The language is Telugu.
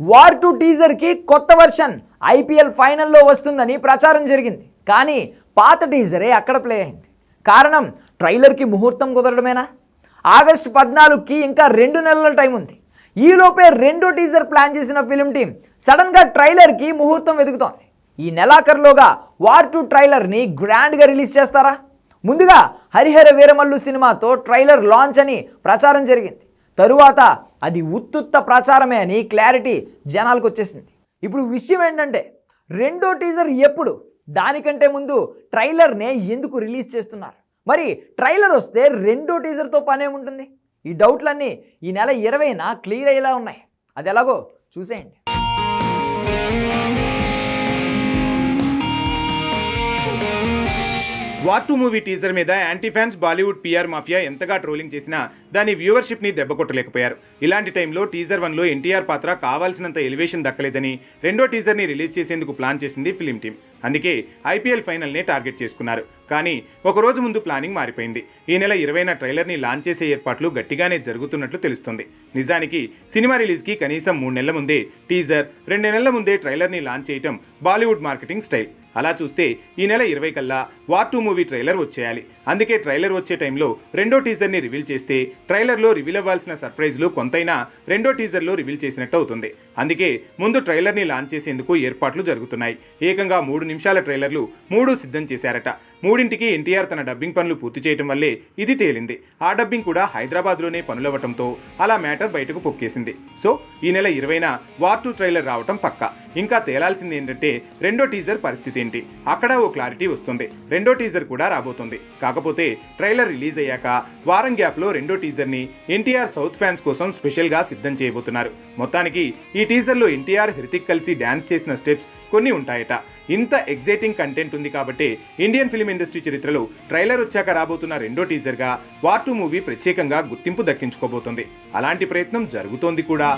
వార్ టు టీజర్కి కొత్త వర్షన్ ఐపీఎల్ ఫైనల్లో వస్తుందని ప్రచారం జరిగింది. కానీ పాత టీజరే అక్కడ ప్లే అయింది. కారణం ట్రైలర్కి ముహూర్తం కుదరడమేనా? ఆగస్టు పద్నాలుగుకి ఇంకా రెండు నెలల టైం ఉంది. ఈలోపే రెండో టీజర్ ప్లాన్ చేసిన ఫిలిం టీం సడన్గా ట్రైలర్కి ముహూర్తం వెతుకుతోంది. ఈ నెలాఖరులోగా వార్ టు ట్రైలర్ని గ్రాండ్గా రిలీజ్ చేస్తారా? ముందుగా హరిహర వీరమల్లు సినిమాతో ట్రైలర్ లాంచ్ అని ప్రచారం జరిగింది. తరువాత అది ఉత్తుత్త ప్రచారమే అని క్లారిటీ జనాలకు వచ్చేసింది. ఇప్పుడు విషయం ఏంటంటే రెండో టీజర్ ఎప్పుడు? దానికంటే ముందు ట్రైలర్నే ఎందుకు రిలీజ్ చేస్తున్నారు? మరి ట్రైలర్ వస్తే రెండో టీజర్తో పనే ఉంటుంది. ఈ డౌట్లన్నీ ఈ నెల ఇరవైన క్లియర్ అయ్యేలా ఉన్నాయి. అది ఎలాగో చూసేయండి. వార్ టూ మూవీ టీజర్ మీద anti fans Bollywood PR mafia ఎంతగా ట్రోలింగ్ చేసినా దాని వ్యూవర్షిప్ని దెబ్బకొట్టలేకపోయారు ఇలాంటి టైంలో టీజర్ వన్లో ఎన్టీఆర్ పాత్ర కావాల్సినంత ఎలివేషన్ దక్కలేదని రెండో టీజర్ని రిలీజ్ చేసేందుకు ప్లాన్ చేసింది ఫిలిం టీం అందుకే ఐపీఎల్ ఫైనల్ నే టార్గెట్ చేసుకున్నారు. కానీ ఒక రోజు ముందు ప్లానింగ్ మారిపోయింది. ఈ నెల ఇరవైన ట్రైలర్ని లాంచ్ చేసే ఏర్పాట్లు గట్టిగానే జరుగుతున్నట్లు తెలుస్తుంది. నిజానికి సినిమా రిలీజ్కి కనీసం మూడు నెలల ముందే టీజర్ రెండు నెలల ముందే ట్రైలర్ని లాంచ్ చేయటం బాలీవుడ్ మార్కెటింగ్ స్టైల్. అలా చూస్తే ఈ నెల ఇరవై కల్లా వార్ టూ మూవీ ట్రైలర్ వచ్చేయాలి. అందుకే ట్రైలర్ వచ్చే టైంలో రెండో టీజర్ని రివీల్ చేస్తే ట్రైలర్లో రివీల్ అవ్వాల్సిన సర్ప్రైజ్లు కొంతైనా రెండో టీజర్లో రివీల్ చేసినట్టు అవుతుంది. అందుకే ముందు ట్రైలర్ని లాంచ్ చేసేందుకు ఏర్పాట్లు జరుగుతున్నాయి. ఏకంగా మూడు నిమిషాల ట్రైలర్లు మూడు సిద్ధం చేశారట. మూడింటికి ఎన్టీఆర్ తన డబ్బింగ్ పనులు పూర్తి చేయడం వల్లే ఇది తేలింది. ఆ డబ్బింగ్ కూడా హైదరాబాద్లోనే పనులవ్వటంతో అలా మ్యాటర్ బయటకు పొక్కేసింది. సో ఈ నెల ఇరవైన వార్ టూ ట్రైలర్ రావటం పక్క. ఇంకా తేలాల్సింది ఏంటంటే రెండో టీజర్ పరిస్థితి ఏంటి? అక్కడ ఓ క్లారిటీ వస్తుంది. రెండో టీజర్ కూడా రాబోతుంది. కాకపోతే ట్రైలర్ రిలీజ్ అయ్యాక వారం గ్యాప్లో రెండో టీజర్ని ఎన్టీఆర్ సౌత్ ఫ్యాన్స్ కోసం స్పెషల్గా సిద్ధం చేయబోతున్నారు. మొత్తానికి ఈ టీజర్లో ఎన్టీఆర్ హృతిక్ కలిసి డ్యాన్స్ చేసిన స్టెప్స్ కొన్ని ఉంటాయట. ఇంత ఎగ్జైటింగ్ కంటెంట్ ఉంది కాబట్టి ఇండియన్ ఫిల్మ్ ఫిలిం ఇండస్ట్రీ చరిత్రలో ట్రైలర్ వచ్చాక రాబోతున్న రెండో టీజర్గా వార్ టూ మూవీ ప్రత్యేకంగా గుర్తింపు దక్కించుకోబోతోంది. అలాంటి ప్రయత్నం జరుగుతోంది కూడా.